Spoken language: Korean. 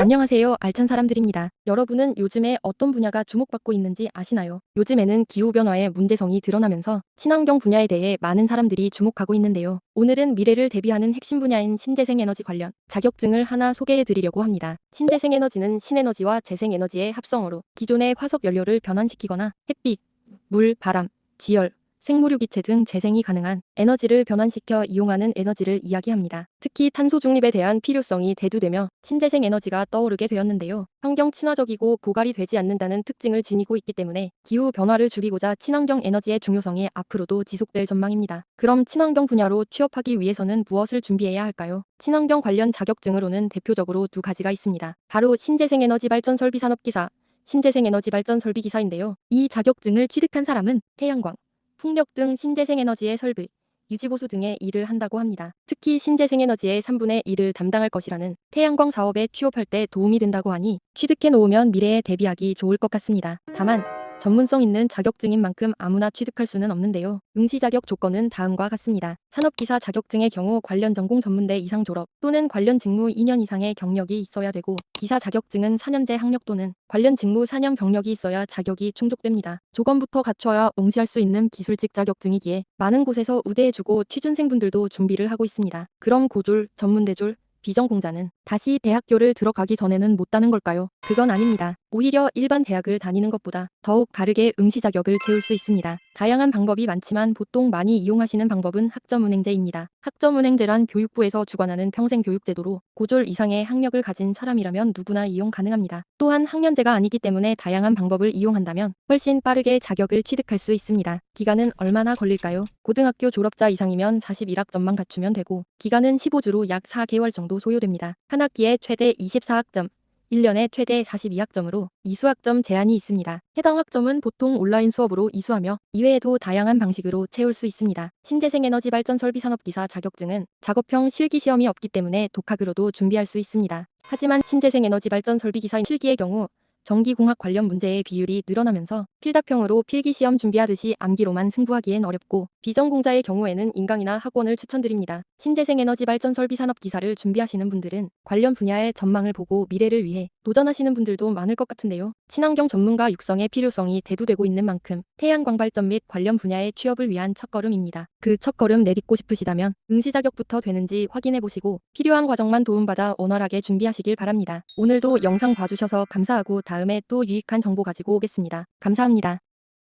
안녕하세요. 알찬 사람들입니다. 여러분은 요즘에 어떤 분야가 주목받고 있는지 아시나요? 요즘에는 기후변화의 문제성이 드러나면서 친환경 분야에 대해 많은 사람들이 주목하고 있는데요. 오늘은 미래를 대비하는 핵심 분야인 신재생 에너지 관련 자격증을 하나 소개해 드리려고 합니다. 신재생 에너지는 신에너지와 재생에너지의 합성어로 기존의 화석 연료를 변환시키거나 햇빛, 물, 바람, 지열, 생물유기체 등 재생이 가능한 에너지를 변환시켜 이용하는 에너지를 이야기합니다. 특히 탄소 중립에 대한 필요성이 대두되며 신재생 에너지가 떠오르게 되었는데요. 환경 친화적이고 고갈이 되지 않는다는 특징을 지니고 있기 때문에 기후 변화를 줄이고자 친환경 에너지의 중요성이 앞으로도 지속될 전망입니다. 그럼 친환경 분야로 취업하기 위해서는 무엇을 준비해야 할까요? 친환경 관련 자격증으로는 대표적으로 두 가지가 있습니다. 바로 신재생 에너지 발전 설비 산업기사, 신재생 에너지 발전 설비 기사인데요. 이 자격증을 취득한 사람은 태양광, 풍력 등 신재생에너지의 설비, 유지보수 등의 일을 한다고 합니다. 특히 신재생에너지의 3분의 1을 담당할 것이라는 태양광 사업에 취업할 때 도움이 된다고 하니 취득해 놓으면 미래에 대비하기 좋을 것 같습니다. 다만 전문성 있는 자격증인 만큼 아무나 취득할 수는 없는데요. 응시 자격 조건은 다음과 같습니다. 산업기사 자격증의 경우 관련 전공 전문대 이상 졸업 또는 관련 직무 2년 이상의 경력이 있어야 되고 기사 자격증은 4년제 학력 또는 관련 직무 4년 경력이 있어야 자격이 충족됩니다. 조건부터 갖춰야 응시할 수 있는 기술직 자격증이기에 많은 곳에서 우대해주고 취준생분들도 준비를 하고 있습니다. 그럼 고졸, 전문대졸, 비전공자는 다시 대학교를 들어가기 전에는 못 따는 걸까요? 그건 아닙니다. 오히려 일반 대학을 다니는 것보다 더욱 바르게 응시 자격을 채울 수 있습니다. 다양한 방법이 많지만 보통 많이 이용하시는 방법은 학점은행제입니다. 학점은행제란 교육부에서 주관하는 평생교육제도로 고졸 이상의 학력을 가진 사람이라면 누구나 이용 가능합니다. 또한 학년제가 아니기 때문에 다양한 방법을 이용한다면 훨씬 빠르게 자격을 취득할 수 있습니다. 기간은 얼마나 걸릴까요? 고등학교 졸업자 이상이면 41학점만 갖추면 되고 기간은 15주로 약 4개월 정도 소요됩니다. 한 학기에 최대 24학점, 1년에 최대 42학점으로 이수학점 제한이 있습니다. 해당 학점은 보통 온라인 수업으로 이수하며 이외에도 다양한 방식으로 채울 수 있습니다. 신재생 에너지 발전 설비 산업기사 자격증은 작업형 실기 시험이 없기 때문에 독학으로도 준비할 수 있습니다. 하지만 신재생 에너지 발전 설비 기사 실기의 경우 전기공학 관련 문제의 비율이 늘어나면서 필답형으로 필기시험 준비하듯이 암기로만 승부하기엔 어렵고 비전공자의 경우에는 인강이나 학원을 추천드립니다. 신재생에너지 발전 설비 산업 기사를 준비하시는 분들은 관련 분야의 전망을 보고 미래를 위해 도전하시는 분들도 많을 것 같은데요. 친환경 전문가 육성의 필요성이 대두되고 있는 만큼 태양광 발전 및 관련 분야의 취업을 위한 첫걸음입니다. 그 첫걸음 내딛고 싶으시다면 응시 자격부터 되는지 확인해 보시고 필요한 과정만 도움받아 원활하게 준비하시길 바랍니다. 오늘도 영상 봐주셔서 감사하고 다음에 또 유익한 정보 가지고 오겠습니다. 감사합니다.